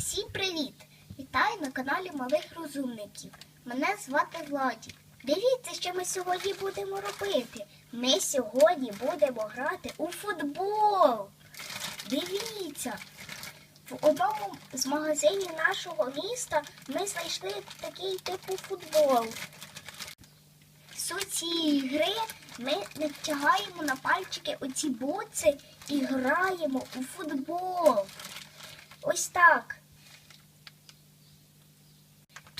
Всім привіт! Вітаю на каналі Малих Розумників. Мене звати Владі. Дивіться, що ми сьогодні будемо робити. Ми сьогодні будемо грати у футбол. Дивіться, в одному з магазинів нашого міста ми знайшли такий типу футбол. Суть цієї гри ми натягаємо на пальчики оці буци і граємо у футбол. Ось так.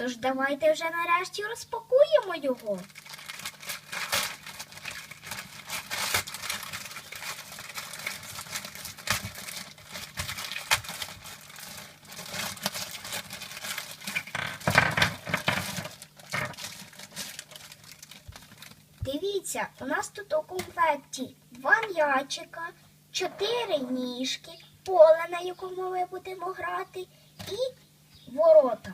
Тож давайте вже нарешті розпакуємо його. Дивіться, у нас тут у комплекті два м'ячика, чотири ніжки, поле, на якому ми будемо грати, і ворота.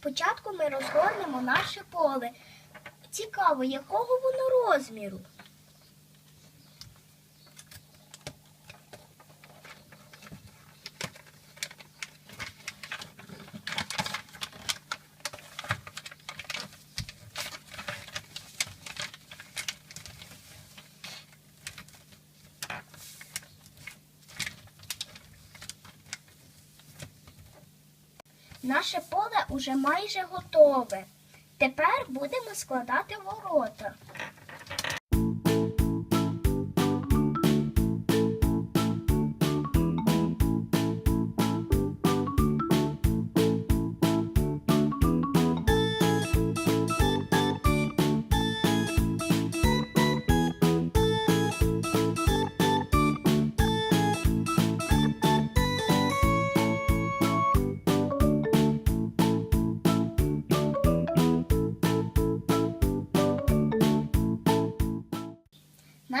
Спочатку ми розгорнемо наше поле. Цікаво, якого воно розміру. Наше поле уже майже готове. Тепер будемо складати ворота.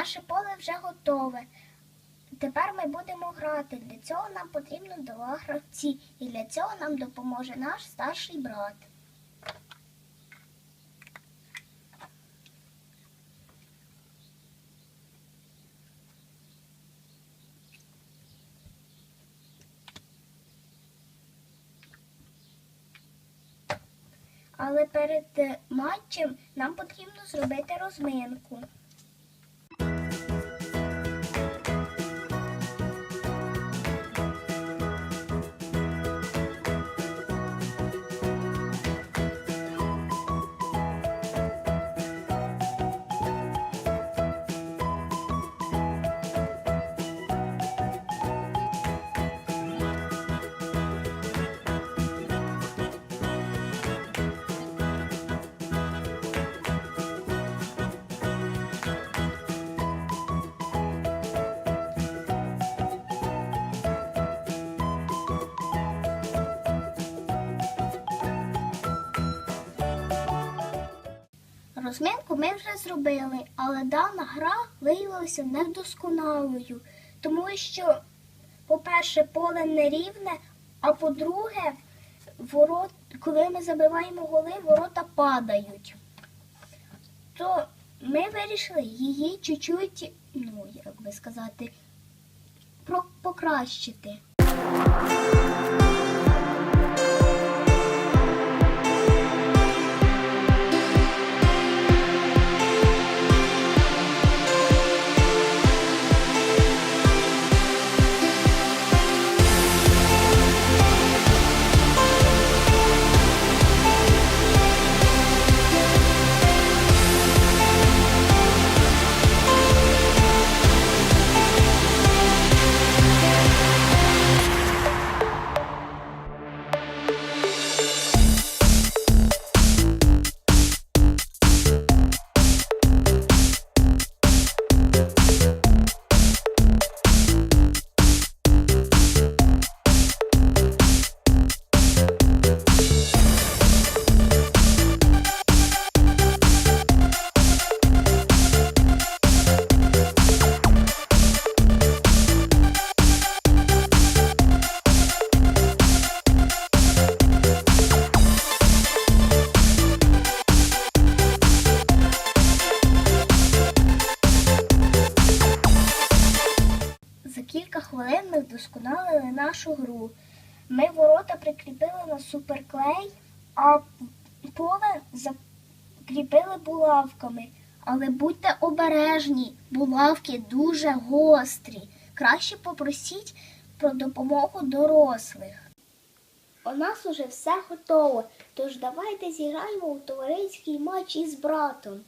Наше поле вже готове. Тепер ми будемо грати. Для цього нам потрібно два гравці. І для цього нам допоможе наш старший брат. Але перед матчем нам потрібно зробити розминку. Розминку ми вже зробили, але дана гра виявилася недосконалою, тому що, по-перше, поле нерівне, а по-друге, ворот, коли ми забиваємо голи, ворота падають. То ми вирішили її чуть-чуть, ну, як би сказати, покращити. Нашу гру. Ми ворота прикріпили на суперклей, а поле закріпили булавками. Але будьте обережні, булавки дуже гострі. Краще попросіть про допомогу дорослих. У нас уже все готово, тож давайте зіграємо у товариський матч із братом.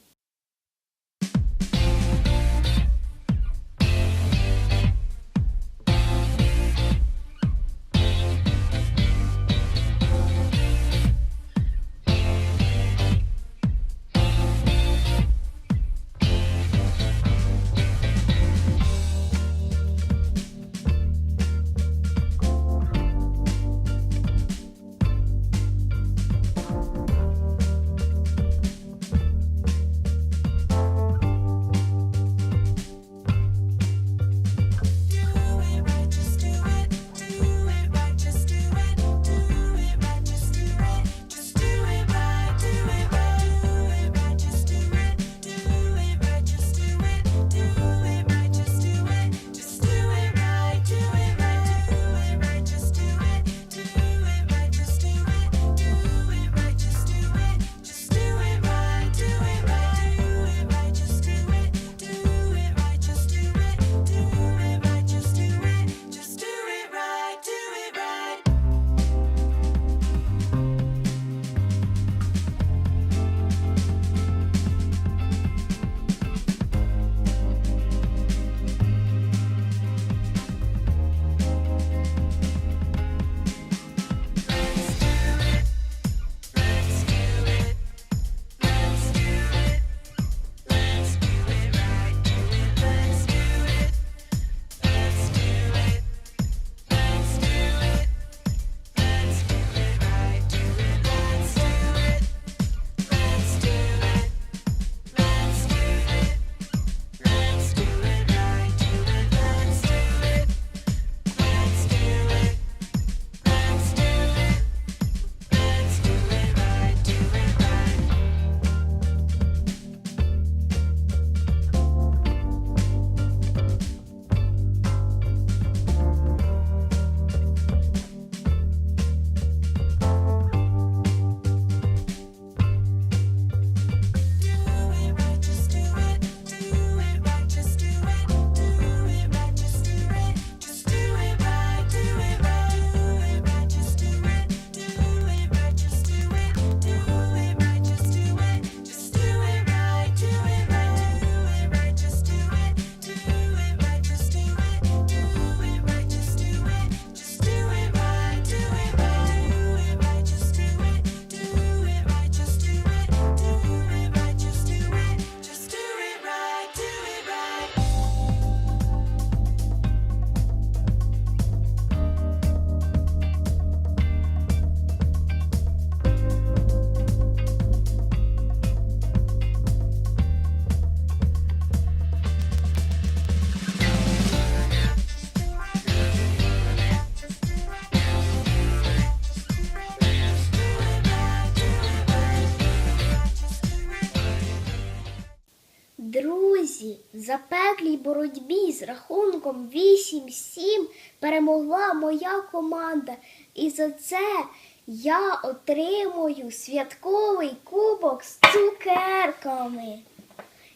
Запеклій боротьбі з рахунком 8-7 перемогла моя команда. І за це я отримую святковий кубок з цукерками.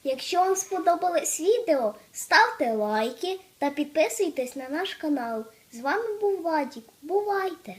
Якщо вам сподобалось відео, ставте лайки та підписуйтесь на наш канал. З вами був Вадік. Бувайте!